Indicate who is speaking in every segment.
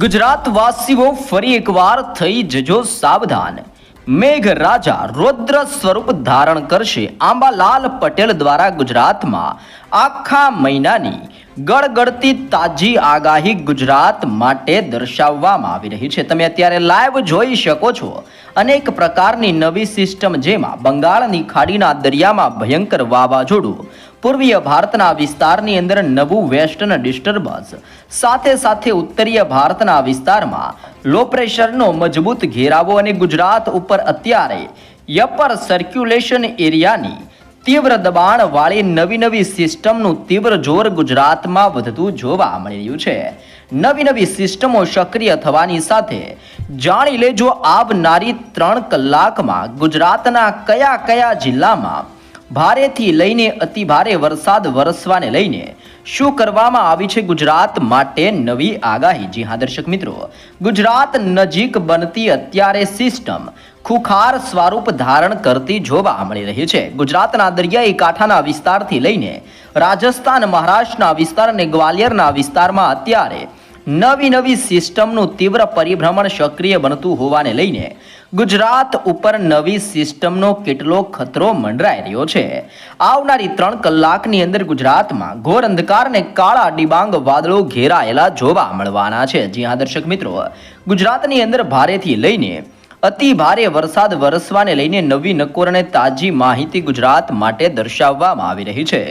Speaker 1: ગુજરાતવાસીઓ ફરી એકવાર થઈ જજો સાવધાન. મેઘ રાજા રૌદ્ર સ્વરૂપ ધારણ કરશે. આંબાલાલ પટેલ દ્વારા ગુજરાતમાં આખા મહિનાની ગળગળતી તાજી આગાહી ગુજરાત માટે દર્શાવવામાં આવી રહી છે. તમે અત્યારે લાઈવ જોઈ શકો છો. અનેક પ્રકારની નવી સિસ્ટમ જેમાં બંગાળની ખાડીના દરિયામાં ભયંકર વાવાઝોડું પૂર્વીય ભારતના વિસ્તારની અંદર નવું વેસ્ટર્ન ડિસ્ટર્બન્સ. સાથે સાથે ઉત્તરીય ભારતના વિસ્તારમાં લો પ્રેશરનો મજબૂત ઘેરાવો અને ગુજરાત ઉપર અત્યારે યપર સર્ક્યુલેશન એરિયાની તીવ્ર દબાણ વાળી નવી નવી સિસ્ટમનું તીવ્ર જોર ગુજરાતમાં વધતું જોવા મળી રહ્યું છે. નવી નવી સિસ્ટમો સક્રિય થવાની સાથે જાણી લેજો આવનારી ત્રણ કલાકમાં ગુજરાતના કયા કયા જિલ્લામાં ભારેથી લઈને અતિ ભારે વરસાદ વરસવાને લઈને શું કરવામાં આવી છે ગુજરાત માટે નવી આગાહી? જી હા, દર્શક મિત્રો, ગુજરાત નજીક બનતી અત્યારે સિસ્ટમ ખુખાર સ્વરૂપ ધારણ કરતી જોવા મળી રહી છે. ગુજરાતના દરિયાઈ કાંઠાના વિસ્તારથી લઈને રાજસ્થાન, મહારાષ્ટ્રના વિસ્તાર અને ગ્વાલિયરના વિસ્તારમાં અત્યારે નવી નવી સિસ્ટમનું તીવ્ર પરિભ્રમણ સક્રિય બનતું હોવાને લઈને ગુજરાત ઉપર નવી સિસ્ટમનો કેટલો ખતરો મંડરાઈ રહ્યો છે? આવનારી ત્રણ કલાકની અંદર ગુજરાતમાં ઘોર અંધકાર અને કાળા ડિબાંગ વાદળો ઘેરાયેલા જોવા મળવાના છે. જી હા, દર્શક મિત્રો, ગુજરાતની અંદર ભારેથી લઈને અતિ ભારે વરસાદ વરસવાને લઈને નવી નકોર અને તાજી માહિતી ગુજરાત માટે દર્શાવવામાં આવી રહી છે.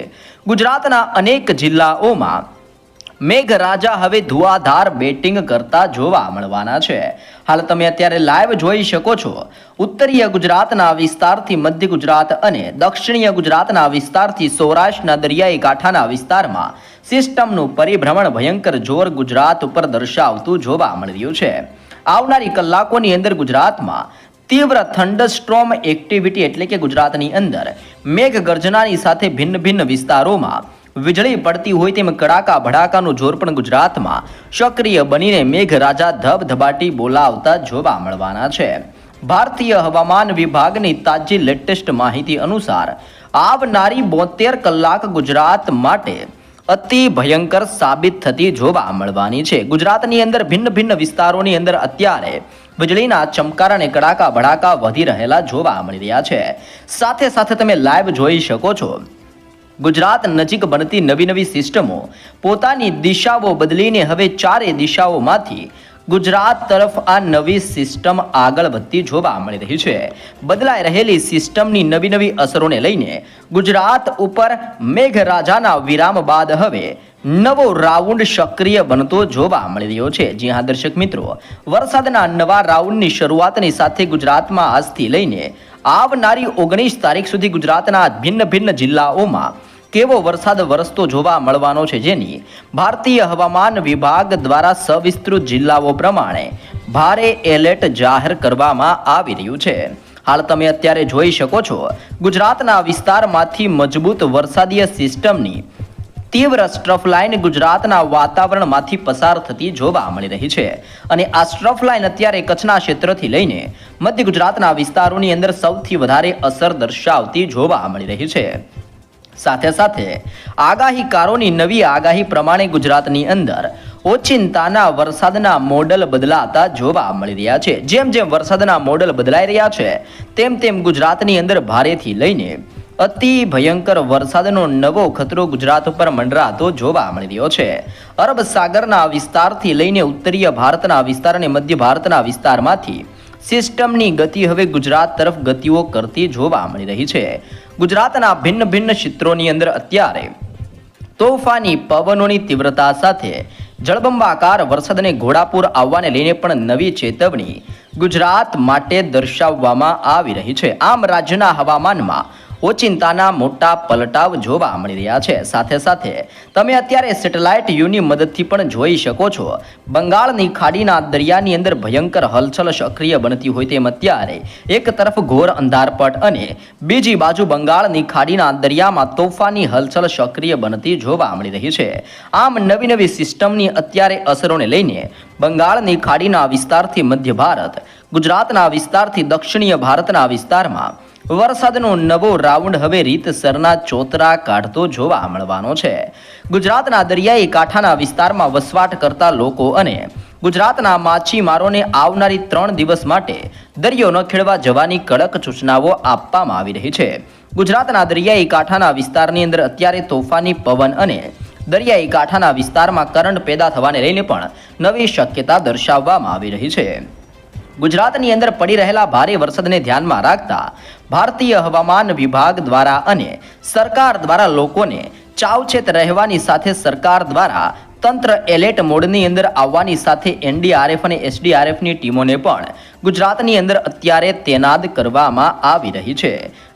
Speaker 1: ગુજરાતના અનેક જિલ્લાઓમાં મેઘરાજા હવે ધુઆધાર બેટિંગ કરતા જોવા મળવાના છે. હાલ તમે અત્યારે લાઈવ જોઈ શકો છો. ઉત્તરીય ગુજરાતના વિસ્તારથી મધ્ય ગુજરાત અને દક્ષિણીય ગુજરાતના વિસ્તારથી સૌરાષ્ટ્રના દરિયાઈ કાંઠાના વિસ્તારમાં સિસ્ટમનું પરિભ્રમણ ભયંકર જોર ગુજરાત ઉપર દર્શાવતું જોવા મળ્યું છે. આવનારી કલાકોની અંદર ગુજરાતમાં તીવ્ર થંડરસ્ટ્રોમ એક્ટિવિટી એટલે કે ગુજરાતની અંદર મેઘ ગર્જનાની સાથે ભિન્ન ભિન્ન વિસ્તારોમાં વીજળી પડતી હોય તેમ કડાકા ભડાકાનું જોર પણ ગુજરાતમાં સક્રિય બનીને મેઘરાજા ધબધબાટી બોલાવતા જોવા મળવાના છે. ભારતીય હવામાન વિભાગની તાજી લેટેસ્ટ માહિતી અનુસાર આવનારી બોતેર કલાક ગુજરાત માટે અતિ ભયંકર સાબિત થતી જોવા મળવાની છે. ગુજરાતની અંદર ભિન્ન ભિન્ન વિસ્તારોની અંદર અત્યારે વીજળીના ચમકાર કડાકા ભડાકા વધી રહેલા જોવા મળી રહ્યા છે. સાથે સાથે તમે લાઈવ જોઈ શકો છો. ગુજરાત નજીક બનતી નવી નવી સિસ્ટમો પોતાની દિશાઓ બદલીને હવે ચારે દિશાઓમાંથી ગુજરાત તરફ આ નવી સિસ્ટમ આગળ વધતી જોવા મળી રહી છે. બદલાઈ રહેલી સિસ્ટમની નવી નવી અસરોને લઈને ગુજરાત ઉપર મેઘરાજાના વિરામ બાદ હવે નવો રાઉન્ડ સક્રિય બનતો જોવા મળી રહ્યો છે. જી હા, દર્શક મિત્રો, વરસાદના નવા રાઉન્ડની શરૂઆતની સાથે ગુજરાતમાં આજથી લઈને આવનારી ઓગણીસ તારીખ સુધી ગુજરાતના ભિન્ન ભિન્ન જિલ્લાઓમાં કેવો વરસાદ વરસતો જોવા મળવાનો છે જેની ભારતીય હવામાન વિભાગ દ્વારા સવિસ્તૃત જિલ્લાઓ પ્રમાણે ભારે એલર્ટ જાહેર કરવામાં આવી રહ્યું છે. હાલ તમે અત્યારે જોઈ શકો છો, ગુજરાતના વિસ્તારમાંથી મજબૂત વરસાદીય સિસ્ટમની તીવ્ર સ્ટ્રફ લાઇન ગુજરાતના વાતાવરણમાંથી પસાર થતી જોવા મળી રહી છે. અને આ સ્ટ્રફ લાઇન અત્યારે કચ્છના ક્ષેત્રથી લઈને મધ્ય ગુજરાતના વિસ્તારોની અંદર સૌથી વધારે અસર દર્શાવતી જોવા મળી રહી છે. સાથે સાથે આગાહીકારોની નવી આગાહી પ્રમાણે ગુજરાતની અંદર ઓચિંતાના વરસાદના મોડલ બદલાતા જોવા મળી રહ્યા છે. જેમ જેમ વરસાદના મોડલ બદલાઈ રહ્યા છે, તેમ તેમ ગુજરાતની અંદર ભારેથી લઈને અતિ ભયંકર વરસાદનો નવો ખતરો ગુજરાત ઉપર મંડરાતો જોવા મળી રહ્યો છે. અરબ સાગરના વિસ્તારથી લઈને ઉત્તરીય ભારતના વિસ્તાર અને મધ્ય ભારતના વિસ્તારમાંથી સિસ્ટમની ગતિ હવે ગુજરાત તરફ ગતિઓ કરતી જોવા મળી રહી છે. ગુજરાતના ભિન્ન ભિન્ન ક્ષેત્રોની અંદર અત્યારે તોફાની પવનોની તીવ્રતા સાથે જળબંબાકાર વરસાદ અને ઘોડાપુર આવવાને લઈને પણ નવી ચેતવણી ગુજરાત માટે દર્શાવવામાં આવી રહી છે. આમ રાજ્યના હવામાનમાં ઓચિંતાના મોટા પલટાવ જોવા મળી રહ્યા છે. સાથે સાથે તમે અત્યારે સેટેલાઇટ યુની મદદથી પણ જોઈ શકો છો. બંગાળની ખાડીના દરિયાની અંદર ભયંકર હલચલ સક્રિય બનતી હોય તેમ અત્યારે એક તરફ ઘોર અંધારપટ અને બીજી બાજુ બંગાળની ખાડીના દરિયામાં તોફાની હલચલ સક્રિય બનતી જોવા મળી રહી છે. આમ નવી નવી સિસ્ટમની અત્યારે અસરોને લઈને બંગાળની ખાડીના વિસ્તારથી મધ્ય ભારત, ગુજરાતના વિસ્તારથી દક્ષિણીય ભારતના વિસ્તારમાં વરસાદનો નવો રાઉન્ડ હવે રીતસરના ચોતરા કાઢતો જોવા મળવાનો છે. ગુજરાતના દરિયાઈ કાંઠાના વિસ્તારમાં વસવાટ કરતા લોકો અને ગુજરાતના માછીમારોને આવનારી ત્રણ દિવસ માટે દરિયો ન ખેડવા જવાની કડક સૂચનાઓ આપવામાં આવી રહી છે. ગુજરાતના દરિયાઈ કાંઠાના વિસ્તારની અંદર અત્યારે તોફાની પવન અને દરિયાઈ કાંઠાના વિસ્તારમાં કરંટ પેદા થવાને લઈને પણ નવી શક્યતા દર્શાવવામાં આવી રહી છે. ગુજરાતની અંદર પડી રહેલા ભારે વરસાદને ધ્યાનમાં રાખતા ભારતીય હવામાન વિભાગ દ્વારા અને સરકાર દ્વારા લોકોને ચાવચેત રહેવાની સાથે સરકાર દ્વારા તંત્ર એલર્ટ મોડની અંદર આવવાની સાથે એનડીઆરએફ અને એસડીઆરએફની ટીમોને પણ ગુજરાતની અંદર અત્યારે તૈનાત કરવામાં આવી રહી છે.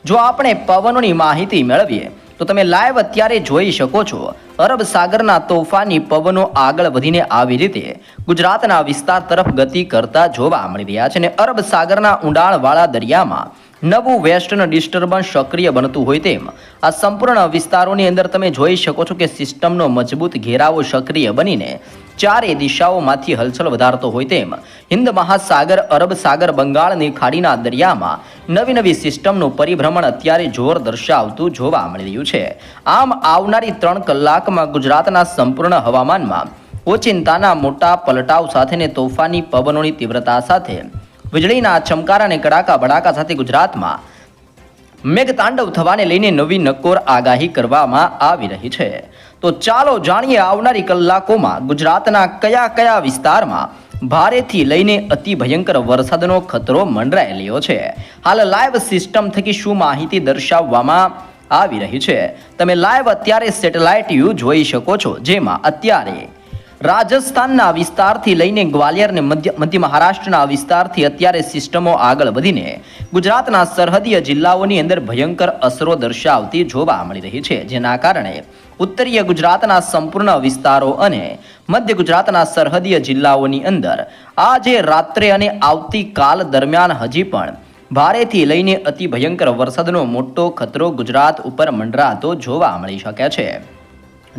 Speaker 1: જો આપણે પવનોની માહિતી મેળવીએ, તો તમે લાઈવ અત્યારે જોઈ શકો છો, અરબ સાગરના તોફાની પવનો આગળ વધીને આવી રીતે ગુજરાતના વિસ્તાર તરફ ગતિ કરતા જોવા મળી રહ્યા છે અને અરબ સાગરના ઊંડાણવાળા દરિયામાં નવું વેસ્ટર્ન ડિસ્ટર્બન્સ સક્રિય બનતું હોય તેમ. આ સંપૂર્ણ વિસ્તારોની અંદર તમે જોઈ શકો છો કે સિસ્ટમનો મજબૂત ઘેરાવો સક્રિય બનીને ચારે દિશાઓમાંથી હલચલ વધારતો હોય તેમ. હિન્દ મહાસાગર, અરબ સાગર બંગાળની ખાડીના દરિયામાં નવી નવી સિસ્ટમનું પરિભ્રમણ અત્યારે જોર દર્શાવતું જોવા મળી રહ્યું છે. આમ, આવનારી ત્રણ કલાકમાં ગુજરાતના સંપૂર્ણ હવામાનમાં ઓચિંતાના મોટા પલટાવ સાથેને તોફાની પવનોની તીવ્રતા સાથે વીજળીના ચમકારા અને કડાકા બડાકા સાથે ગુજરાતમાં મેઘતાંડવ થવાને લઈને નવી નક્કોર આગાહી કરવામાં આવી રહી છે. તો ચાલો જાણીએ આવનારી કલાકોમાં ગુજરાતના કયા કયા વિસ્તારમાં ભારેથી લઈને અતિ ભયંકર વરસાદનો ખતરો મંડરાયેલો છે. હાલ લાઈવ સિસ્ટમ થકી શું માહિતી દર્શાવવામાં આવી રહી છે? તમે લાઈવ અત્યારે સેટેલાઇટ વ્યૂ જોઈ શકો છો, જેમાં અત્યારે રાજસ્થાનના વિસ્તારથી લઈને ગ્વાલિયર અને મધ્ય મધ્ય મહારાષ્ટ્રના વિસ્તારથી અત્યારે સિસ્ટમો આગળ વધીને ગુજરાતના સરહદીય જિલ્લાઓની અંદર ભયંકર અસરો દર્શાવતી જોવા મળી રહી છે. જેના કારણે ઉત્તરીય ગુજરાતના સંપૂર્ણ વિસ્તારો અને મધ્ય ગુજરાતના સરહદીય જિલ્લાઓની અંદર આજે રાત્રે અને આવતીકાલ દરમિયાન હજી પણ ભારેથી લઈને અતિ ભયંકર વરસાદનો મોટો ખતરો ગુજરાત ઉપર મંડરાતો જોવા મળી શકે છે.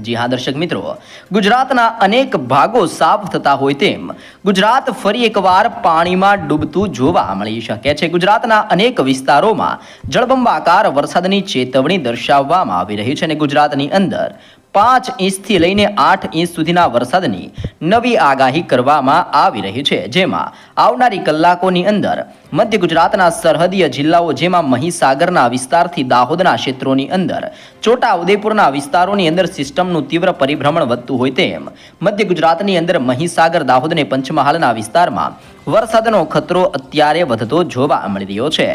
Speaker 1: જી હા, દર્શક મિત્રો, ગુજરાતના અનેક ભાગો સાફ થતા હોય તેમ ગુજરાત ફરી એકવાર પાણીમાં ડૂબતું જોવા મળી શકે છે. ગુજરાતના અનેક વિસ્તારોમાં જળબંબાકાર વરસાદની ચેતવણી દર્શાવવામાં આવી રહી છે અને ગુજરાતની અંદર પાંચ ઇંચથી લઈને આઠ ઇંચ સુધીના વરસાદની નવી આગાહી કરવામાં આવી રહી છે, જેમાં આવનારી કલાકોની અંદર મધ્ય ગુજરાતના સરહદીય જિલ્લાઓ જેમાં મહીસાગરના વિસ્તારથી દાહોદના ક્ષેત્રોની અંદર, છોટાઉદેપુરના વિસ્તારોની અંદર સિસ્ટમનું તીવ્ર પરિભ્રમણ વધતું હોય તેમ, મધ્ય ગુજરાતની અંદર મહીસાગર દાહોદ અને પંચમહાલના વિસ્તારમાં વરસાદનો ખતરો અત્યારે વધતો જોવા મળી રહ્યો છે.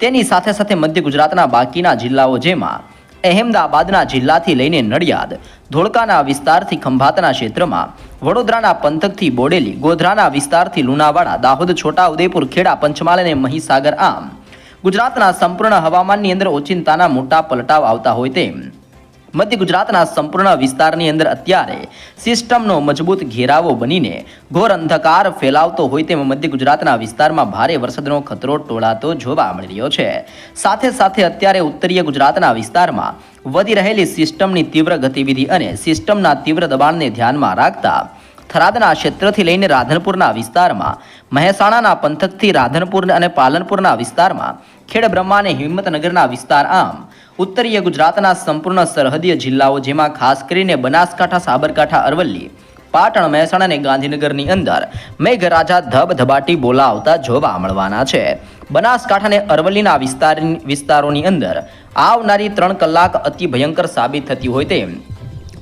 Speaker 1: તેની સાથે સાથે મધ્ય ગુજરાતના બાકીના જિલ્લાઓ જેમાં અહેમદાબાદના જિલ્લાથી લઈને નડિયાદ, ધોળકાના વિસ્તારથી ખંભાતના ક્ષેત્રમાં, વડોદરાના પંથકથી બોડેલી, ગોધરાના વિસ્તારથી લુણાવાડા, દાહોદ છોટા ઉદેપુર ખેડા, પંચમહાલ અને મહીસાગર આમ. ગુજરાતના સંપૂર્ણ હવામાનની અંદર ઓચિંતાના મોટા પલટાવ આવતા હોય તેમ મધ્ય ગુજરાતના સંપૂર્ણ વિસ્તારની અંદર અત્યારે સિસ્ટમનો મજબૂત ઘેરાવો બનીને ઘોર અંધકાર ફેલાવતો હોય તેમ મધ્ય ગુજરાતના વિસ્તારમાં ભારે વરસાદનો ખતરો ટોળાતો જોવા મળી રહ્યો છે. સાથે સાથે અત્યારે ઉત્તરીય ગુજરાતના વિસ્તારમાં વધી રહેલી સિસ્ટમની તીવ્ર ગતિવિધિ અને સિસ્ટમના તીવ્ર દબાણને ધ્યાનમાં રાખતા થરાદના ક્ષેત્રથી લઈને રાધનપુરના વિસ્તારમાં, મહેસાણાના પંથકથી રાધનપુર અને પાલનપુરના વિસ્તારમાં, ખેડબ્રહ્માને હિંમતનગરના વિસ્તાર આમ ઉત્તરીય ગુજરાતના સંપૂર્ણ સરહદીય જિલ્લાઓ જેમાં ખાસ કરીને બનાસકાંઠા, સાબરકાંઠા, અરવલ્લી, પાટણ, મહેસાણા અને ગાંધીનગરની અંદર મેઘરાજા ધબધબાટી બોલાવતા જોવા મળવાના છે. બનાસકાંઠા અને અરવલ્લીના વિસ્તાર વિસ્તારોની અંદર આવનારી ત્રણ કલાક અતિ ભયંકર સાબિત થતી હોય તેમ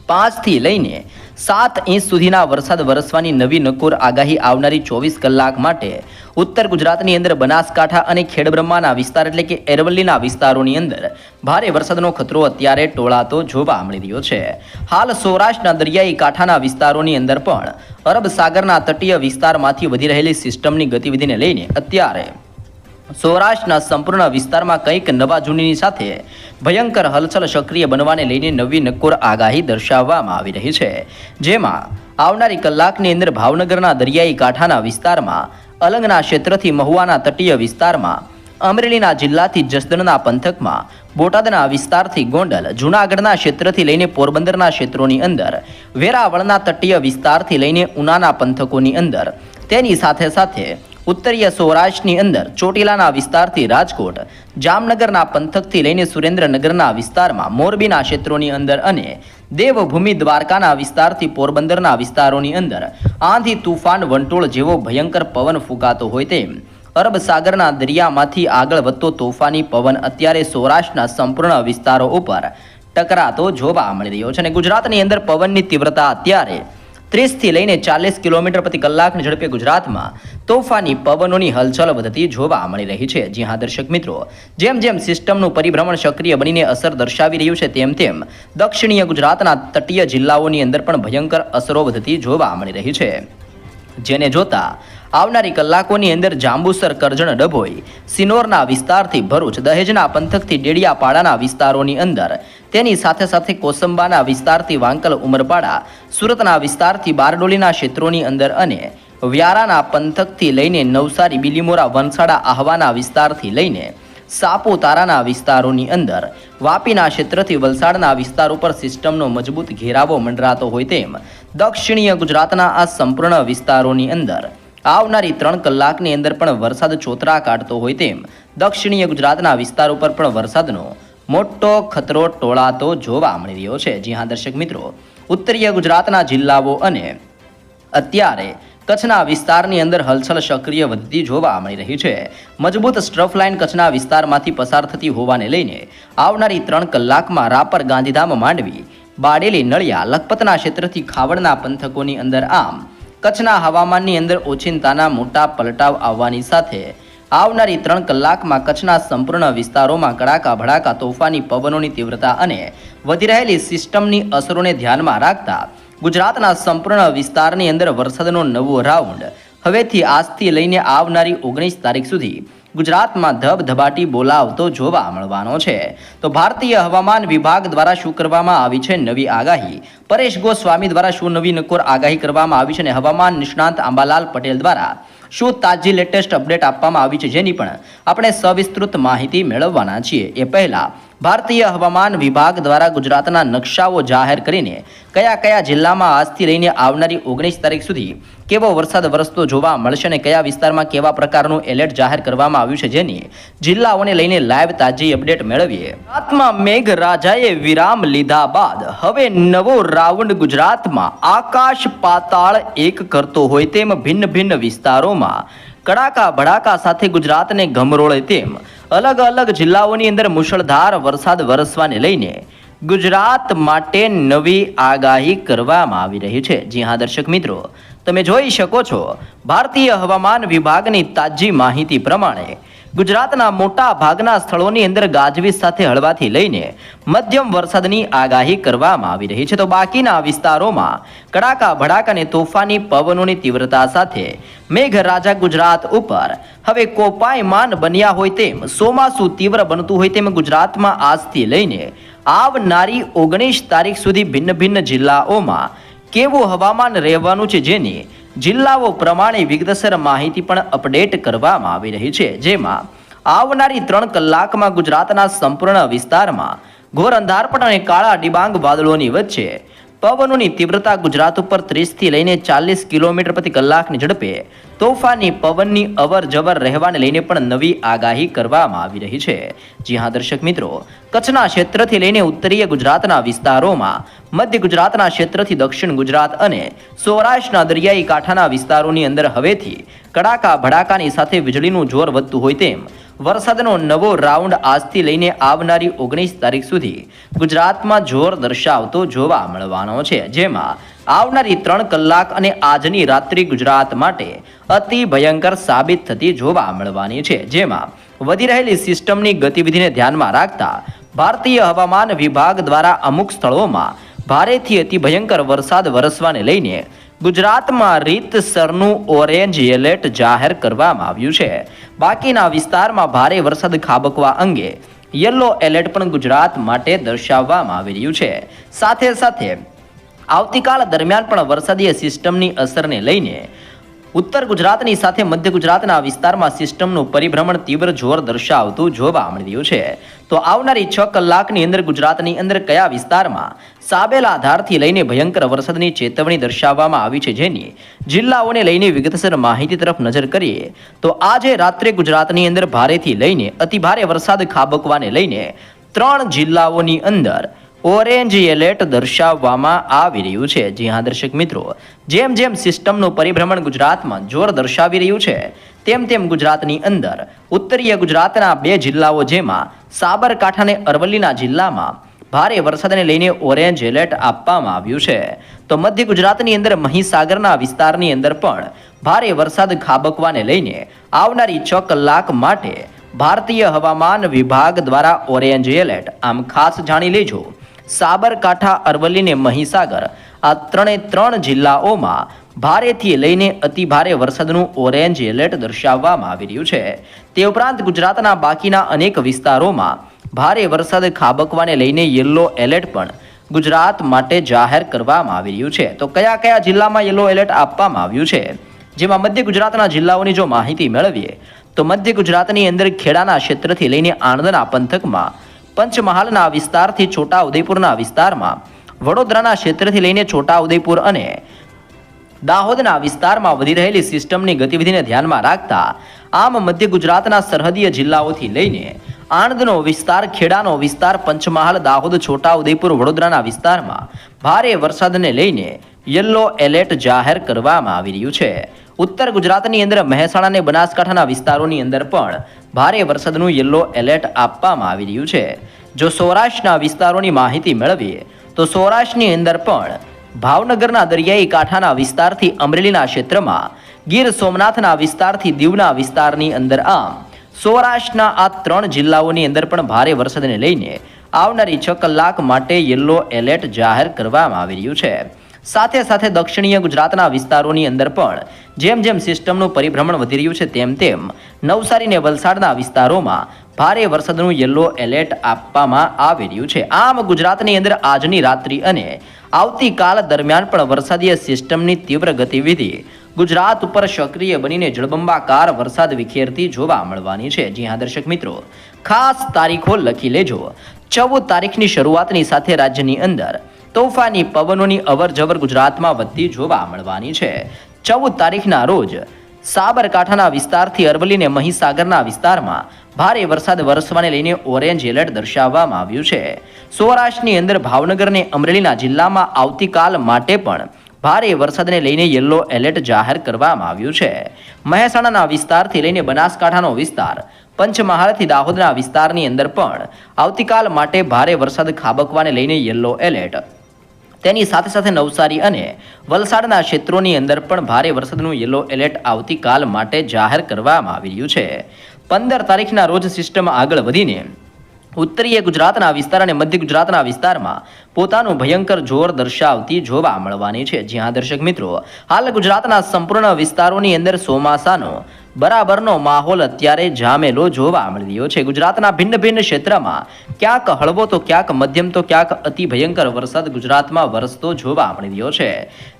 Speaker 1: પાંચથી લઈને સાત ઇંચ સુધીના વરસાદ વરસવાની નવી નકોર આગાહી આવનારી ચોવીસ કલાક માટે ઉત્તર ગુજરાતની અંદર બનાસકાંઠા અને ખેડબ્રહ્માના વિસ્તાર એટલે કે એરવલ્લીના વિસ્તારોની અંદર ભારે વરસાદનો ખતરો અત્યારે ટોળાતો જોવા મળી રહ્યો છે. હાલ સૌરાષ્ટ્રના દરિયાઈ કાંઠાના વિસ્તારોની અંદર પણ અરબ સાગરના તટીય વિસ્તારમાંથી વધી રહેલી સિસ્ટમની ગતિવિધિને લઈને અત્યારે સૌરાષ્ટ્રના સંપૂર્ણ વિસ્તારમાં કંઈક નવા જૂનીની સાથે ભયંકર હલચલ સક્રિય બનવાને લઈને નવી નક્કોર આગાહી દર્શાવવામાં આવી રહી છે. જેમાં આવનારી કલાકની અંદર ભાવનગરના દરિયાઈ કાંઠાના વિસ્તારમાં, અલંગના ક્ષેત્રથી મહુવાના તટીય વિસ્તારમાં, અમરેલીના જિલ્લાથી જસદણના પંથકમાં, બોટાદના વિસ્તારથી ગોંડલ, જૂનાગઢના ક્ષેત્રથી લઈને પોરબંદરના ક્ષેત્રોની અંદર, વેરાવળના તટીય વિસ્તારથી લઈને ઉનાના પંથકોની અંદર. તેની સાથે સાથે ઉત્તરીય સૌરાષ્ટ્રની અંદર ચોટીલાના વિસ્તારથી રાજકોટ, જામનગરના પંથકથી લઈને સુરેન્દ્રનગરના વિસ્તારમાં મોરબીના ક્ષેત્રોની અંદર અને દેવભૂમિ દ્વારકાના વિસ્તારથી પોરબંદરના વિસ્તારોની અંદર આંધી, તુફાન, વંટોળ જેવો ભયંકર પવન ફૂંકાતો હોય તેમ અરબ સાગરના દરિયામાંથી આગળ વધતો તોફાની પવન અત્યારે સૌરાષ્ટ્રના સંપૂર્ણ વિસ્તારો ઉપર ટકરાતો જોવા મળી રહ્યો છે. અને ગુજરાતની અંદર પવનની તીવ્રતા અત્યારે ત્રીસથી લઈને ચાલીસ કિલોમીટર પ્રતિ કલાકની ઝડપે ગુજરાતમાં તોફાની પવનોની હલચલ વધતી જોવા મળી રહી છે. જી હા, દર્શક મિત્રો, જેમ જેમ સિસ્ટમનું પરિભ્રમણ સક્રિય બનીને અસર દર્શાવી રહ્યું છે, તેમ તેમ દક્ષિણીય ગુજરાતના તટીય જિલ્લાઓની અંદર પણ ભયંકર અસરો વધતી જોવા મળી રહી છે. જેને જોતા આવનારી કલાકોની અંદર જાંબુસર કરજણ ડભોઈ, સિનોરના વિસ્તારથી ભરૂચ, દહેજના પંથકથી ડેડિયાપાડાના વિસ્તારોની અંદર તેની સાથે સાથે કોસંબાના વિસ્તારથી વાંકલ ઉમરપાડા, સુરતના વિસ્તારથી બારડોલીના ક્ષેત્રોની અંદર અને વ્યારાના પંથકથી લઈને નવસારી, બિલીમોરા વનસાડા આહવાના વિસ્તારથી લઈને સાપુતારાના વિસ્તારોની અંદર, વાપીના ક્ષેત્રથી વલસાડના વિસ્તાર ઉપર સિસ્ટમનો મજબૂત ઘેરાવો મંડરાતો હોય તેમ દક્ષિણીય ગુજરાતના આ સંપૂર્ણ વિસ્તારોની અંદર આવનારી ત્રણ કલાકની અંદર પણ વરસાદ ચોતરા કાઢતો હોય તેમ દક્ષિણીય ગુજરાતના વિસ્તાર ઉપર પણ વરસાદનો મોટો ખતરો ટોળાતો જોવા મળી રહ્યો છે. જી હા, દર્શક મિત્રો, ઉત્તરીય ગુજરાતના જિલ્લાઓ અને અત્યારે કચ્છના વિસ્તારની અંદર હલચલ સક્રિય વધતી જોવા મળી રહી છે. મજબૂત સ્ટ્રફ લાઇન કચ્છના વિસ્તારમાંથી પસાર થતી હોવાને લઈને આવનારી ત્રણ કલાકમાં રાપર ગાંધીધામ માંડવી, બાડેલી, નળિયા, લખપતના ક્ષેત્રથી ખાવડના પંથકોની અંદર આમ કચ્છના હવામાનની અંદર ઓચિંતાના મોટા પલટાવ આવવાની સાથે આવનારી ત્રણ કલાકમાં કચ્છના સંપૂર્ણ વિસ્તારોમાં કડાકા ભડાકા તોફાની પવનોની તીવ્રતા અને વધી રહેલી સિસ્ટમની અસરોને ધ્યાનમાં રાખતા ગુજરાતના સંપૂર્ણ વિસ્તારની અંદર વરસાદનો નવો રાઉન્ડ. હવેથી આજથી લઈને આવનારી ઓગણીસ તારીખ સુધી ગુજરાતમાં ધબધબાટી બોલાવતો જોવા મળવાનો છે. તો ભારતીય હવામાન વિભાગ દ્વારા શું કરવામાં આવી છે નવી આગાહી? પરેશ ગોસ્વામી દ્વારા શું નવી નકોર આગાહી કરવામાં આવી છે અને હવામાન નિષ્ણાંત આંબાલાલ પટેલ દ્વારા શું તાજી લેટેસ્ટ અપડેટ આપવામાં આવી છે જેની પણ આપણે સવિસ્તૃત માહિતી મેળવવાના છીએ. એ પહેલા ભારતીય હવામાન વિભાગ દ્વારા ગુજરાતના નકશાઓ જાહેર કરીને કયા કયા જિલ્લામાં આજથી લઈને આવનારી ઓગણીસ તારીખ સુધી કેવો વરસાદ વરસતો જોવા મળશે અને કયા વિસ્તારમાં કેવા પ્રકારનું એલર્ટ જાહેર કરવામાં આવ્યું છે જેની જિલ્લાઓને લઈને લાઈવ તાજી અપડેટ મેળવીએ. ગુજરાતમાં મેઘરાજાએ વિરામ લીધા બાદ હવે નવો રાઉન્ડ ગુજરાતમાં આકાશ પાતાળ એક કરતો હોય તેમ ભિન્ન ભિન્ન વિસ્તારોમાં કડાકા ભડાકા સાથે ગુજરાતને ગમરોળે તેમ અલગ અલગ જિલ્લાઓની અંદર મુશળધાર વરસાદ વરસવાને લઈને ગુજરાત માટે નવી આગાહી કરવામાં આવી રહી છે. જી હા, દર્શક મિત્રો, તમે જોઈ શકો છો, ભારતીય હવામાન વિભાગની તાજી માહિતી પ્રમાણે ગુજરાતના મોટા ભાગના સ્થળોની અંદર ગાજવીજ સાથે હળવાથી લઈને મધ્યમ વરસાદની આગાહી કરવામાં આવી રહી છે. તો બાકીના વિસ્તારોમાં કડાકા, ભડાક અને તોફાની પવનોની તીવ્રતા સાથે મેઘરાજા ગુજરાત ઉપર હવે કોપાયમાન બન્યા હોય તેમ ચોમાસું તીવ્ર બનતું હોય તેમ ગુજરાતમાં આજથી લઈને આવનારી ઓગણીસ તારીખ સુધી ભિન્ન ભિન્ન જિલ્લાઓમાં કેવું હવામાન રહેવાનું છે જેની જિલ્લાઓ પ્રમાણે વિગતસર માહિતી પણ અપડેટ કરવામાં આવી રહી છે. જેમાં આવનારી ત્રણ કલાકમાં ગુજરાતના સંપૂર્ણ વિસ્તારમાં ઘોર અંધારપટ અને કાળા ડિબાંગ વાદળોની વચ્ચે પવનોની તીવ્રતા ગુજરાત ઉપર ત્રીસથી લઈને ચાલીસ કિલોમીટર પ્રતિ કલાકની ઝડપે. તોફાની પવનની અવર જવર રહેવાને લઈને પણ નવી આગાહી કરવામાં આવી રહી છે. જી હા, દર્શક મિત્રો, કચ્છના ક્ષેત્રથી લઈને ઉત્તરીય ગુજરાતના વિસ્તારોમાં, મધ્ય ગુજરાતના ક્ષેત્રથી દક્ષિણ ગુજરાત અને સૌરાષ્ટ્રના દરિયાઈ કાંઠાના વિસ્તારોની અંદર હવેથી કડાકા ભડાકાની સાથે વીજળીનું જોર વધતું હોય તેમ વરસાદનો નવો રાઉન્ડ આજથી લઈને આવનારી ઓગણીસ તારીખ સુધી ગુજરાતમાં જોર દર્શાવતો જોવા મળવાનો છે. જેમાં આવનારી ત્રણ કલાક અને આજની રાત્રિ ગુજરાત માટે અતિ ભયંકર સાબિત થતી જોવા મળવાની છે. જેમાં વધી રહેલી સિસ્ટમની ગતિવિધિને ધ્યાનમાં રાખતા ભારતીય હવામાન વિભાગ દ્વારા અમુક સ્થળોમાં ભારેથી અતિ ભયંકર વરસાદ વરસવાને લઈને ગુજરાતમાં રીતસરનું ઓરેન્જ એલર્ટ જાહેર કરવામાં આવ્યું છે. બાકીના વિસ્તારમાં ભારે વરસાદ ખાબકવા અંગે યલો એલર્ટ પણ ગુજરાત માટે દર્શાવવામાં આવી રહ્યું છે. સાથે સાથે આવતીકાલ દરમિયાન પણ વરસાદીય સિસ્ટમની અસરને લઈને ઉત્તર ગુજરાતની સાથે મધ્ય ગુજરાતના વિસ્તારમાં સિસ્ટમનું પરિભ્રમણ તીવ્ર જોર દર્શાવતું જોવા મળી રહ્યું છે. તો આવનારી છ કલાકની અંદર ગુજરાતની અંદર કયા વિસ્તારમાં સાબેલા આધારથી લઈને ભયંકર વરસાદની ચેતવણી દર્શાવવામાં આવી છે જેની જિલ્લાઓને લઈને વિગતસર માહિતી તરફ નજર કરીએ, તો આજે રાત્રે ગુજરાતની અંદર ભારેથી લઈને અતિભારે વરસાદ ખાબકવાને લઈને ત્રણ જિલ્લાઓની અંદર ઓરેન્જ એલર્ટ દર્શાવવામાં આવી રહ્યું છે. જી હા, દર્શક મિત્રો, જેમ જેમ સિસ્ટમનું પરિભ્રમણ ગુજરાતમાં જોર દર્શાવી રહ્યું છે, તેમ તેમ ગુજરાતની અંદર ઉત્તરીય ગુજરાતના બે જિલ્લાઓ જેમાં સાબરકાંઠા અને અરવલ્લીના જિલ્લામાં ભારે વરસાદને લઈને ઓરેન્જ એલર્ટ આપવામાં આવ્યું છે. તો મધ્ય ગુજરાતની અંદર મહીસાગરના વિસ્તારની અંદર પણ ભારે વરસાદ ખાબકવાને લઈને આવનારી છ કલાક માટે ભારતીય હવામાન વિભાગ દ્વારા ઓરેન્જ એલર્ટ. આમ ખાસ જાણી લેજો. સાબરકાંઠા, અરવલ્લી ને મહીસાગર આ ત્રણે ત્રણ જિલ્લાઓમાં ભારેથી લઈને અતિભારે વરસાદનું ઓરેન્જ એલર્ટ દર્શાવવામાં આવી રહ્યું છે. તે ઉપરાંત ગુજરાતના બાકીના અનેક વિસ્તારોમાં ભારે વરસાદ ખાબકવાને લઈને યલો એલર્ટ પણ ગુજરાત માટે જાહેર કરવામાં આવી રહ્યું છે. તો કયા કયા જિલ્લામાં યલો એલર્ટ આપવામાં આવ્યું છે? જેમાં મધ્ય ગુજરાતના જિલ્લાઓની જો માહિતી મેળવીએ, તો મધ્ય ગુજરાતની અંદર ખેડાના ક્ષેત્રથી લઈને આણંદના પંથકમાં પંચમહાલના વિસ્તારથી છોટા ઉદયપુરના વિસ્તારમાં. વડોદરાના ક્ષેત્રથી લઈને છોટા ઉદયપુર અને દાહોદના વિસ્તારમાં વધી રહેલી સિસ્ટમની ગતિવિધિને ધ્યાનમાં રાખતા આમ મધ્ય ગુજરાતના સરહદીય જિલ્લાઓથી લઈને આણંદનો વિસ્તાર, ખેડાનો વિસ્તાર, પંચમહાલ, દાહોદ છોટા ઉદયપુર વડોદરાના વિસ્તારમાં ભારે વરસાદને લઈને યલો એલર્ટ જાહેર કરવામાં આવી રહ્યું છે. ઉત્તર ગુજરાતની અંદર મહેસાણા અને બનાસકાંઠાના વિસ્તારોની અંદર પણ ભારે વરસાદનું યલો એલર્ટ આપવામાં આવી રહ્યું છે. જો સૌરાષ્ટ્રના વિસ્તારોની માહિતી મેળવીએ, તો સૌરાષ્ટ્રની અંદર પણ ભાવનગરના દરિયાઈ કાંઠાના વિસ્તારથી અમરેલીના ક્ષેત્રમાં, ગીર સોમનાથના વિસ્તારથી દીવના વિસ્તારની અંદર આમ, સૌરાષ્ટ્રના આ ત્રણ જિલ્લાઓની અંદર પણ ભારે વરસાદને લઈને આવનારી છ કલાક માટે યલો એલર્ટ જાહેર કરવામાં આવી રહ્યું છે. સાથે સાથે દક્ષિણીય ગુજરાતના વિસ્તારોની અંદર પણ જેમ જેમ સિસ્ટમનું પરિભ્રમણ વધી રહ્યું છે તેમ તેમ નવસારી ને વલસાડના વિસ્તારોમાં ભારે વરસાદનું યલો એલર્ટ આપવામાં આવી રહ્યું છે. આમ ગુજરાતની અંદર આજની રાત્રિ અને આવતીકાલ દરમિયાન પણ વરસાદીય સિસ્ટમની તીવ્ર ગતિવિધિ ગુજરાત ઉપર સક્રિય બનીને જળબંબાકાર વરસાદ વિખેરતી જોવા મળવાની છે. જી હા, દર્શક મિત્રો, ખાસ તારીખો લખી લેજો. ચૌદ તારીખની શરૂઆતની સાથે રાજ્યની અંદર તોફાની પવનોની અવરજવર ગુજરાતમાં વધતી જોવા મળવાની છે. ચૌદ તારીખના રોજ સાબરકાંઠાના વિસ્તારથી અરવલ્લીને મહીસાગરના વિસ્તારમાં ભારે વરસાદ વરસવાને લઈને ઓરેન્જ એલર્ટ દર્શાવવામાં આવ્યું છે. સૌરાષ્ટ્રની અંદર ભાવનગર અને અમરેલીના જિલ્લામાં આવતીકાલ માટે પણ ભારે વરસાદને લઈને યલો એલર્ટ જાહેર કરવામાં આવ્યું છે. મહેસાણાના વિસ્તારથી લઈને બનાસકાંઠાનો વિસ્તાર, પંચમહાલથી દાહોદના વિસ્તારની અંદર પણ આવતીકાલ માટે ભારે વરસાદ ખાબકવાને લઈને યલો એલર્ટ તેની સાથે સાથે નવસારી અને વલસાડના ક્ષેત્રોની અંદર પણ ભારે વરસાદનું યલો એલર્ટ આવતીકાલ માટે જાહેર કરવામાં આવી રહ્યું છે. પંદર તારીખના રોજ સિસ્ટમ આગળ વધીને ઉત્તરીય ગુજરાતના વિસ્તાર અને મધ્ય ગુજરાતના વિસ્તારમાં પોતાનું ભયંકર જોર દર્શાવતી જોવા મળવાની છે. જ્યાં દર્શક મિત્રો, હાલ ગુજરાતના સંપૂર્ણ વિસ્તારોની અંદર ચોમાસાનો બરાબરનો માહોલ અત્યારે જામેલો જોવા મળી રહ્યો છે. ગુજરાતના ભિન્ન ભિન્ન ક્ષેત્રમાં ક્યાંક હળવો તો ક્યાંક મધ્યમ તો ક્યાંક અતિ ભયંકર વરસાદ ગુજરાતમાં વરસતો જોવા મળી રહ્યો છે.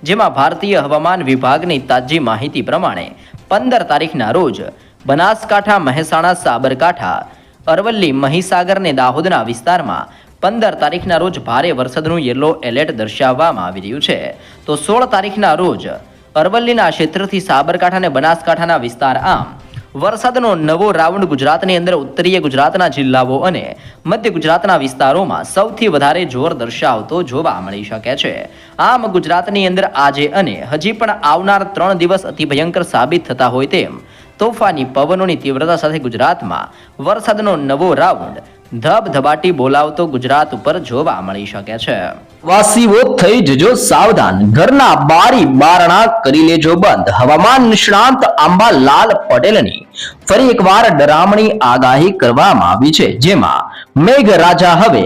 Speaker 1: જેમાં ભારતીય હવામાન વિભાગની તાજી માહિતી પ્રમાણે પંદર તારીખના રોજ બનાસકાંઠા, મહેસાણા, સાબરકાંઠા, અરવલ્લી, મહીસાગર અને દાહોદના વિસ્તારમાં પંદર તારીખના રોજ ભારે વરસાદનું યલો એલર્ટ દર્શાવવામાં આવી રહ્યું છે. તો સોળ તારીખના રોજ અરવલ્લીના ક્ષેત્રથી સાબરકાંઠા અને બનાસકાંઠાના વિસ્તાર આમ. વરસાદનો નવો રાઉન્ડ ગુજરાતની અંદર ઉત્તરીય ગુજરાતના જિલ્લાઓ અને મધ્ય ગુજરાતના વિસ્તારોમાં સૌથી વધારે જોર દર્શાવતો જોવા મળી શકે છે. આમ ગુજરાતની અંદર આજે અને હજી પણ આવનાર ત્રણ દિવસ અતિ ભયંકર સાબિત થતા હોય તેમ તોફાની પવનોની તીવ્રતા સાથે ગુજરાતમાં વરસાદનો નવો રાઉન્ડ ધબધબાટી બોલાવતો ગુજરાત ઉપર જોવા મળી શકે છે. વાસીઓ, થઈ જજો સાવધાન. ઘરના બારી બારણા કરી લેજો બંધ. હવામાન નિષ્ણાંત આંબાલાલ પટેલની ફરી એકવાર ડરામણી આગાહી કરવામાં આવી છે, જેમાં મેઘરાજા હવે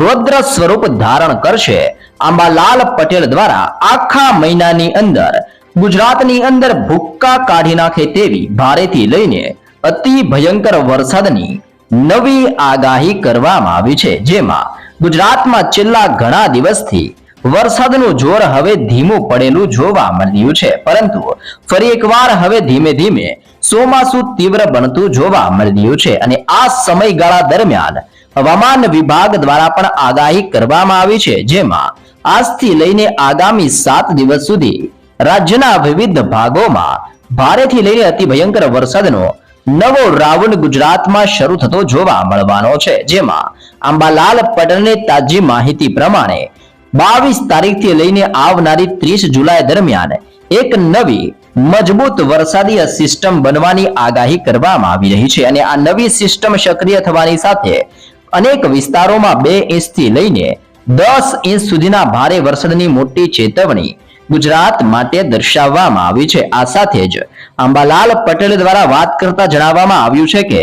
Speaker 1: રૌદ્ર સ્વરૂપ ધારણ કરશે. આંબાલાલ પટેલ દ્વારા આખા મહિનાની અંદર, ગુજરાતની અંદર ભૂક્કા કાઢી નાખે તેવી ભારેથી લઈને અતિ ભયંકર વરસાદની નવી આગાહી કરવામાં આવી છે, જેમાં ગુજરાતમાં છેલ્લા ઘણા દિવસથી વરસાદનું જોર હવે ધીમું પડેલું જોવા મળ્યું છે, પરંતુ ફરી એકવાર હવે ધીમે ધીમે ચોમાસું તીવ્ર બનતું જોવા મળ્યું છે અને આ સમયગાળા દરમિયાન હવામાન વિભાગ દ્વારા પણ આગાહી કરવામાં આવી છે, જેમાં આજથી લઈને આગામી સાત દિવસ સુધી રાજ્યના વિવિધ ભાગોમાં ભારેથી લઈને અતિ ભયંકર વરસાદનો નવો રાઉન્ડ ગુજરાતમાં શરૂ થતો જોવા મળવાનો છે, જેમાં આંબાલાલ પટેલની તાજી માહિતી પ્રમાણે બાવીસ તારીખથી લઈને આવનારી ત્રીસ જુલાઈ દરમિયાન એક નવી મજબૂત વરસાદી સિસ્ટમ બનવાની આગાહી કરવામાં આવી રહી છે અને આ નવી સિસ્ટમ સક્રિય થવાની સાથે અનેક વિસ્તારોમાં બે ઇંચથી લઈને દસ ઇંચ સુધીના ભારે વરસાદની મોટી ચેતવણી ગુજરાત માટે દર્શાવવામાં આવી છે. આ સાથે જ અંબાલાલ પટેલ દ્વારા વાત કરતા જણાવવામાં આવ્યું છે કે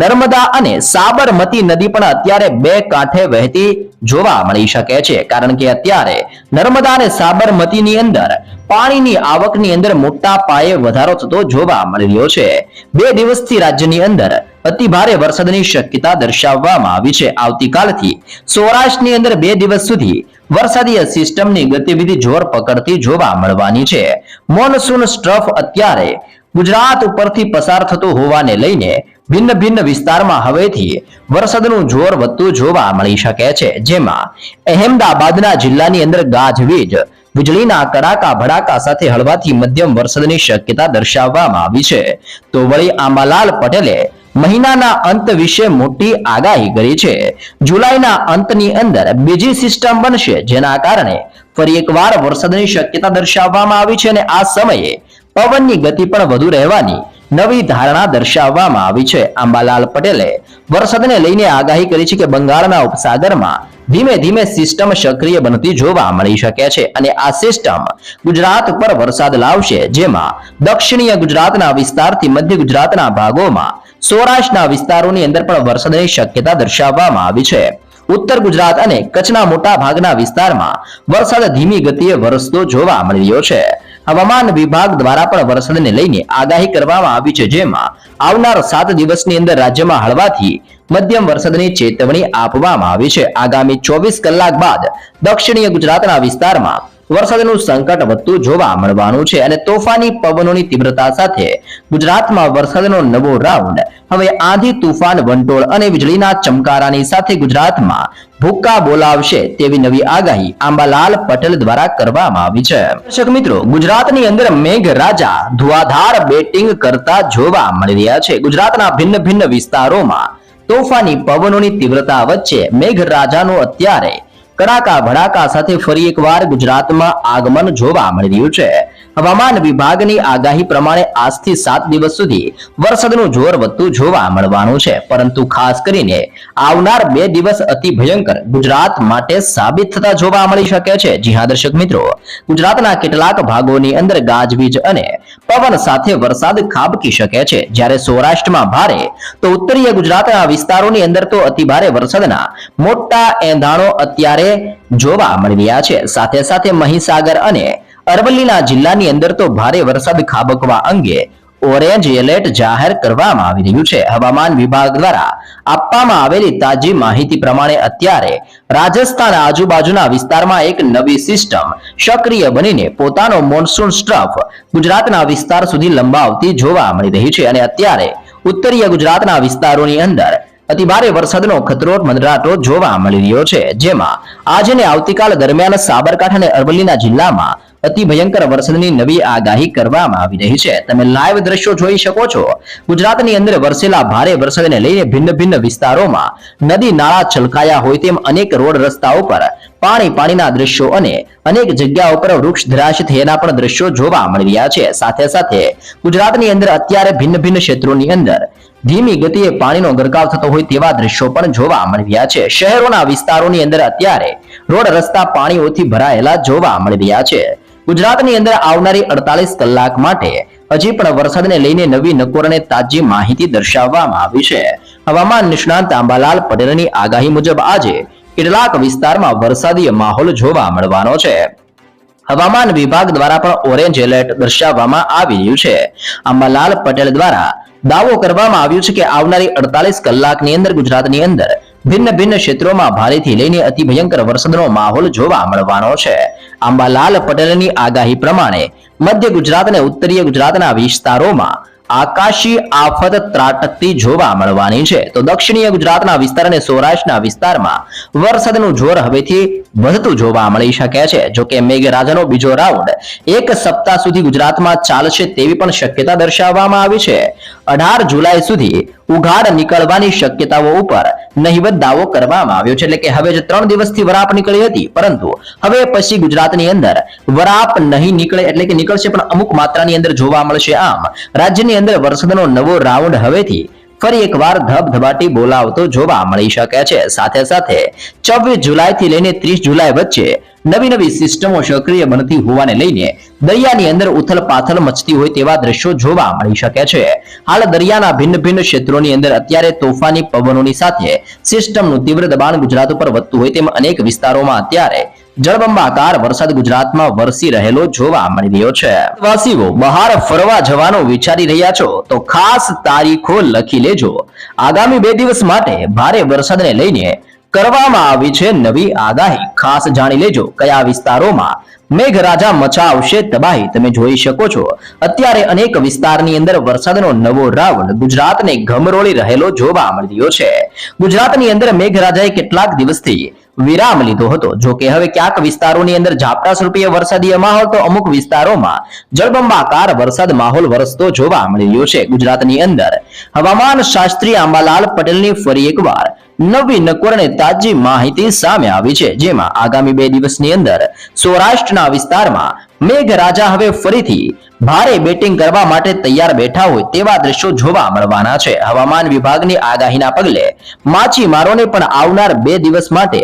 Speaker 1: નર્મદા અને સાબરમતી નદી પણ અત્યારે બે કાંઠે વહેતી જોવા મળી શકે છે. કારણ કે અત્યારે નર્મદા અને સાબરમતીની અંદર પાણીની આવકની અંદર મોટા પાયે વધારો થતો જોવા મળી રહ્યો છે. બે દિવસથી રાજ્યની અંદર અતિ ભારે વરસાદની શક્યતા દર્શાવવામાં આવી છે. આવતીકાલથી સૌરાષ્ટ્રની અંદર બે દિવસ સુધી વરસાદી સિસ્ટમની ગતિવિધિ જોર પકડતી જોવા મળવાની છે. મોનસૂન સ્ટ્રફ અત્યારે ગુજરાત ઉપરથી પસાર થતું હોવાને લઈને ભિન્ન ભિન્ન વિસ્તારમાં હવેથી વરસાદનું જોર વધતું જોવા મળી શકે છે. જેમાં અહેમદાબાદના જિલ્લાની અંદર ગાજવીજ, વીજળીના કડાકા ભડાકા સાથે હળવાથી મધ્યમ વરસાદની શક્યતા દર્શાવવામાં આવી છે. તો વળી આંબાલાલ પટેલે મહિનાના અંત વિશે મોટી આગાહી કરી છે. જુલાઈના અંતની અંદર બીજી સિસ્ટમ બનશે જેના કારણે ફરી એકવાર વરસાદની શક્યતા દર્શાવવામાં આવી છે અને આ સમયે પવનની ગતિ પણ વધુ રહેવાની નવી ધારણા દર્શાવવામાં આવી છે. આંબાલાલ પટેલે વરસાદને લઈને આગાહી કરી છે કે બંગાળના ઉપસાગરમાં ધીમે ધીમે સિસ્ટમ સક્રિય બનતી જોવા મળી શકે છે અને આ સિસ્ટમ ગુજરાત પર વરસાદ લાવશે, જેમાં દક્ષિણીય ગુજરાતના વિસ્તારથી મધ્ય ગુજરાતના ભાગોમાં સૌરાષ્ટ્રના વિસ્તારોની અંદર પણ વરસાદની શક્યતા દર્શાવવામાં આવી છે. ઉત્તર ગુજરાત અને કચ્છના મોટા ભાગના વિસ્તારમાં વરસાદ ધીમી ગતિએ વરસતો જોવા મળી રહ્યો છે. હવામાન વિભાગ દ્વારા પણ વરસાદને લઈને આગાહી કરવામાં આવી છે, જેમાં આવનાર સાત દિવસની અંદર રાજ્યમાં હળવાથી મધ્યમ વરસાદની ચેતવણી આપવામાં આવી છે. આગામી ચોવીસ કલાક બાદ દક્ષિણીય ગુજરાતના વિસ્તારમાં વરસાદનું સંકટ વધતું જોવા મળવાનું છે અને તોફાની પવનોની તીવ્રતા સાથે ગુજરાતમાં વરસાદનો નવો રાઉન્ડ હવે આંધી તુફાન, વંટોળ અને વીજળીના ચમકારાની સાથે ગુજરાતમાં ભૂક્કા બોલાવશે તેવી નવી આગાહી આંબાલાલ પટેલ દ્વારા કરવામાં આવી છે. દર્શક મિત્રો, ગુજરાતની અંદર મેઘરાજા ધુઆધાર બેટિંગ કરતા જોવા મળી રહ્યા છે. ગુજરાતના ભિન્ન ભિન્ન વિસ્તારોમાં તોફાની પવનોની તીવ્રતા વચ્ચે મેઘરાજાનું અત્યારે કડાકા ભડાકા સાથે ફરી એકવાર ગુજરાતમાં આગમન જોવા મળી રહ્યું છે. હવામાન વિભાગની આગાહી પ્રમાણે આજથી સાત દિવસ સુધી વરસાદનું જોર વધતું જોવા મળવાનું છે. પરંતુ ખાસ કરીને આવનાર બે દિવસ અતિ ભયંકર ગુજરાત માટે સાબિત થતા જોવા મળી શકે છે. જી હા, દર્શક મિત્રો, ગુજરાતના કેટલાક ભાગોની અંદર ગાજવીજ અને પવન સાથે વરસાદ ખાબકી શકે છે. જ્યારે સૌરાષ્ટ્રમાં ભારે, તો ઉત્તરીય ગુજરાતના વિસ્તારોની અંદર તો અતિ ભારે વરસાદના મોટા એંધાણો અત્યારે જોવા મળી રહ્યા છે. સાથે સાથે મહીસાગર અને અરવલ્લીના જિલ્લાની અંદર તો ભારે વરસાદ ખાબકવા અંગે ઓરેન્જ એલર્ટ જાહેર કરવામાં આવી રહ્યું છે. હવામાન વિભાગ દ્વારા આપવામાં આવેલી તાજી માહિતી પ્રમાણે અત્યારે રાજસ્થાન આજુબાજુના વિસ્તારમાં એક નવી સિસ્ટમ સક્રિય બનીને પોતાનો મોન્સૂન સ્ટ્રફ ગુજરાતના વિસ્તાર સુધી લંબાવતી જોવા મળી રહી છે. અને અત્યારે ઉત્તરીય ગુજરાતના વિસ્તારોની અંદર અતિભારે વરસાદનો ખતરો મંડરાટો જોવા મળી રહ્યો છે. જેમાં આજે આવતીકાલ દરમિયાન સાબરકાંઠા અને અરવલ્લીના જિલ્લામાં અતિ ભયંકર વરસાદની નવી આગાહી કરવામાં આવી રહી છે. તમે લાઈવ દ્રશ્યો જોઈ શકો છો. ગુજરાતની અંદર વરસેલા ભારે વરસાદને લઈને ભિન્ન ભિન્ન વિસ્તારોમાં નદી નાળા છલકાયા હોય તેમ અનેક રોડ રસ્તાઓ પર પાણી પાણીના દ્રશ્યો અને અનેક જગ્યા ઉપર વૃક્ષ ધરાશ થયેલા પણ દ્રશ્યો જોવા મળી રહ્યા છે. સાથે સાથે ગુજરાતની અંદર અત્યારે ભિન્ન ભિન્ન ક્ષેત્રોની અંદર ધીમી ગતિએ પાણીનો ગરકાવ થતો હોય તેવા દ્રશ્યો પણ જોવા મળી રહ્યા છે. શહેરોના વિસ્તારોની અંદર અત્યારે રોડ રસ્તા પાણીઓથી ભરાયેલા જોવા મળી રહ્યા છે. ગુજરાતની અંદર આવનારી અડતાલીસ કલાક માટે હજી પણ વરસાદને લઈને નવી નકોર અને તાજી માહિતી દર્શાવવામાં આવી છે. હવામાન નિષ્ણાંત આંબાલાલ પટેલની આગાહી મુજબ આજે કેટલાક વિસ્તારમાં વરસાદી માહોલ જોવા મળવાનો છે. હવામાન વિભાગ દ્વારા પણ ઓરેન્જ એલર્ટ દર્શાવવામાં આવી રહ્યું છે. આંબાલાલ પટેલ દ્વારા દાવો કરવામાં આવ્યું છે કે આવનારી અડતાલીસ કલાકની અંદર ગુજરાતની અંદર ભિન્ન ભિન્ન ક્ષેત્રોમાં ભારેથી લઈને અતિ ભયંકર વરસાદનો માહોલ જોવા મળવાનો છે. આંબાલાલ પટેલની આગાહી પ્રમાણે મધ્ય ગુજરાત અને ઉત્તરીય ગુજરાતના વિસ્તારોમાં આકાશી આફત ત્રાટકતી જોવા મળવાની છે. તો દક્ષિણીય ગુજરાતના વિસ્તાર અને સૌરાષ્ટ્રના વિસ્તારમાં વરસાદનું જોર હવેથી વધતું જોવા મળી શકે છે. જો કે મેઘરાજાનો બીજો રાઉન્ડ એક સપ્તાહ સુધી ગુજરાતમાં ચાલશે તેવી પણ શક્યતા દર્શાવવામાં આવી છે. અઢાર જુલાઈ સુધી ઉઘાડ નીકળવાની શક્યતાઓ ઉપર નહિવત દાવો કરવામાં આવ્યો છે. એટલે કે હવે જે ત્રણ દિવસથી વરાપ નીકળી હતી, પરંતુ હવે પછી ગુજરાતની અંદર વરાપ નહીં નીકળે એટલે કે નીકળશે પણ અમુક માત્રાની અંદર જોવા મળશે આમ. રાજ્યની અંદર વરસાદનો નવો રાઉન્ડ હવેથી ફરી એકવાર ધબધબાટી બોલાવતો જોવા મળી શકે છે. સાથે સાથે છવ્વીસ જુલાઈ થી લઈને ત્રીસ જુલાઈ વચ્ચે નવી નવી સિસ્ટમો સક્રિય બનતી હોવાને લઈને દરિયાની અંદર ઉથલ પાથલ મચતી હોય તેવા દ્રશ્યો જોવા મળી શકે છે. હાલ દરિયાના ભિન્ન ભિન્ન ક્ષેત્રોની અંદર અત્યારે તોફાની પવનોની સાથે સિસ્ટમનું તીવ્ર દબાણ ગુજરાત ઉપર વધતું હોય તેમ અનેક વિસ્તારોમાં અત્યારે જળબંબાકાર વરસાદ ગુજરાતમાં વરસી રહેલો જોવા મળી રહ્યો છે. વાસીઓ, બહાર ફરવા જવાનો વિચારી રહ્યા છો તો ખાસ તારીખો લખી લેજો. આગામી બે દિવસ માટે ભારે વરસાદને લઈને કરવામાં આવી છે નવી આગાહી. ખાસ જાણી લેજો કયા વિસ્તારોમાં મેઘરાજા મચાવશે તબાહી. તમે જોઈ શકો છો, અત્યારે અનેક વિસ્તારની અંદર વરસાદનો નવો રાઉન્ડ ગુજરાતને ઘમરોળી રહેલો જોવા મળ્યો છે. ગુજરાતની અંદર મેઘરાજાએ કેટલાક દિવસથી વિરામ લીધો હતો. જો હવે ક્યાંક વિસ્તારોની અંદર ઝાપટા સ્વરૂપે વરસાદીય માહોલ તો અમુક વિસ્તારોમાં જળબંબાકાર વરસાદ માહોલ વરસતો જોવા મળી રહ્યો છે. ગુજરાતની અંદર હવામાન શાસ્ત્રી આંબાલાલ પટેલની ફરી એકવાર નવી નકોર અને તાજી માહિતી સામે આવી છે. જેમાં આગામી બે દિવસની અંદર સૌરાષ્ટ્રના વિસ્તારમાં મેઘરાજા હવે ફરીથી ભારે બેટિંગ કરવા માટે તૈયાર બેઠા હોય તેવા દ્રશ્યો જોવા મળવાના છે. હવામાન વિભાગની આગાહીના પગલે માછીમારોને પણ આવનાર બે દિવસ માટે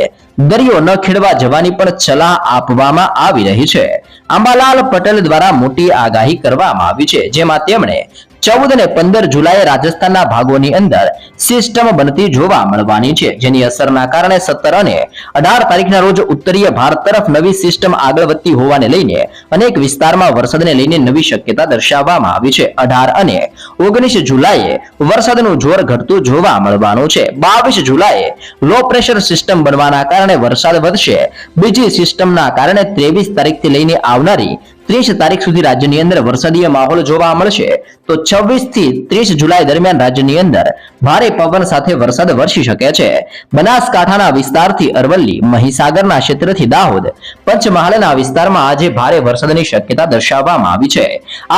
Speaker 1: દરિયો ન ખેડવા જવાની પણ સલાહ આપવામાં આવી રહી છે. આંબાલાલ પટેલ દ્વારા મોટી આગાહી કરવામાં આવી છે, જેમાં તેમણે ચૌદ અને પંદર જુલાઈએ રાજસ્થાનના ભાગોની અંદર સિસ્ટમ બનતી જોવા મળવાની છે. જેની અસરના કારણે સત્તર અને અઢાર તારીખના રોજ ઉત્તરીય ભારત તરફ નવી સિસ્ટમ આગળ વધતી હોવાને લઈને અનેક વિસ્તારમાં વરસાદને લઈને નવી શક્યતા દર્શાવવામાં આવી છે. અઢાર અને ઓગણીસ જુલાઈએ વરસાદનું જોર ઘટતું જોવા મળવાનું છે. બાવીસ જુલાઈએ લો પ્રેશર સિસ્ટમ બનવાના કારણે વરસાદ વધશે. બીજી સિસ્ટમના કારણે ત્રેવીસ તારીખથી લઈને આવનારી ત્રીસ તારીખ સુધી રાજ્યની અંદર વરસાદીય માહોલ જોવા મળશે. તો છવ્વીસથી ત્રીસ જુલાઈ દરમિયાન રાજ્યની અંદર ભારે પવન સાથે વરસાદ વરસી શકે છે. બનાસકાંઠાના વિસ્તારથી અરવલ્લી, મહીસાગરના ક્ષેત્રથી દાહોદ, પંચમહાલના વિસ્તારમાં આજે ભારે વરસાદની શક્યતા દર્શાવવામાં આવી છે.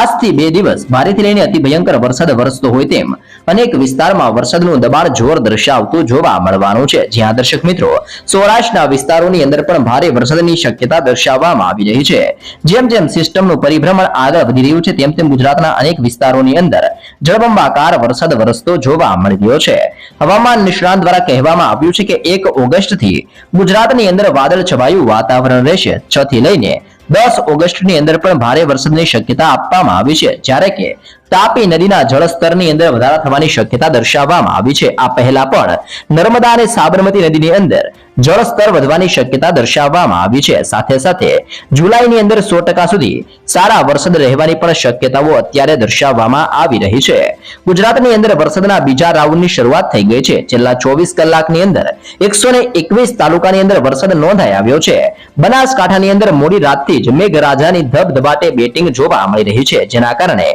Speaker 1: આજથી બે દિવસ ભારેથી લઈને અતિ ભયંકર વરસાદ વરસતો હોય તેમ અનેક વિસ્તારમાં વરસાદનું દબાણ જોર દર્શાવતું જોવા મળવાનું છે. જ્યાં દર્શક મિત્રો, સૌરાષ્ટ્રના વિસ્તારોની અંદર પણ ભારે વરસાદની શક્યતા દર્શાવવામાં આવી રહી છે. જેમ જેમ સિસ્ટમનું પરિભ્રમણ આગળ વધી રહ્યું છે, તેમ તેમ ગુજરાતના અનેક વિસ્તારોની અંદર જળબંબાકાર વરસાદ વરસતો જોવા મળી રહ્યો છે. હવામાન નિષ્ણાંત દ્વારા કહેવામાં આવ્યું છે કે એક ઓગસ્ટથી ગુજરાતની અંદર વાદળ છવાયું, વાતાવરણ રહેશે. છ થી લઈને દસ ઓગસ્ટની અંદર પણ ભારે વરસાદની શક્યતા આપવામાં આવી છે. જ્યારે કે તાપી નદીના જળસ્તરની અંદર વધારા થવાની શક્યતા દર્શાવવામાં આવી છે. આ પહેલા પણ નર્મદા અને સાબરમતી નદીની અંદર જળસ્તર વધવાની શક્યતા દર્શાવવામાં આવી છે. સાથે સાથે જુલાઈની અંદર સો સુધી સારા વરસાદ રહેવાની પણ શક્યતાઓ અત્યારે દર્શાવવામાં આવી રહી છે. ગુજરાતની અંદર વરસાદના બીજા રાઉન્ડની શરૂઆત થઈ ગઈ છે. છેલ્લા ચોવીસ કલાકની અંદર એકસો તાલુકાની અંદર વરસાદ નોંધાઈ આવ્યો છે. બનાસકાંઠાની અંદર મોડી રાતથી જ મેઘરાજાની ધબધબાટે બેટિંગ જોવા મળી રહી છે. જેના કારણે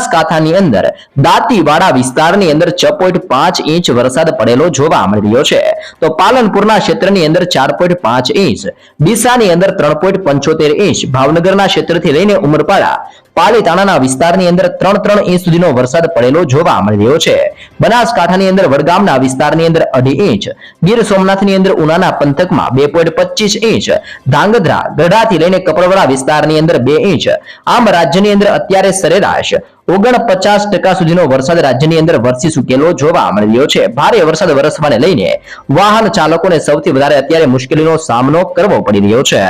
Speaker 1: બનાસકાંઠાની અંદર દાંતીવાડા વિસ્તારની અંદર છ પોઈન્ટ પાંચ ઇંચ વરસાદ પડેલો જોવા મળી રહ્યો છે. તો પાલનપુરના ક્ષેત્રની અંદર ચાર પોઈન્ટ પાંચ ઇંચ, ડીસાની અંદર ત્રણ પોઈન્ટ પંચોતેર ઇંચ, ભાવનગરના ક્ષેત્રથી લઈને ઉમરપાડા પાલીતાણાના વિસ્તારની અંદર ત્રણ ત્રણ ઇંચ સુધીનો વરસાદ પડેલો જોવા મળી રહ્યો છે. બનાસકાંઠાની અંદર વડગામના વિસ્તારની અંદર અઢી ઇંચ, ગીર સોમનાથની અંદર ઉનાના પંથકમાં બે ઇંચ, ધાંગધ્રા, ગઢાથી લઈને કપડવડા વિસ્તારની અંદર બે ઇંચ. આમ રાજ્યની અંદર અત્યારે સરેરાશ ઓગણપચાસ ટકા સુધીનો વરસાદ રાજ્યની અંદર વરસી ચૂકેલો જોવા મળી રહ્યો છે. ભારે વરસાદ વરસવાને લઈને વાહન ચાલકોને સૌથી વધારે અત્યારે મુશ્કેલીનો સામનો કરવો પડી રહ્યો છે.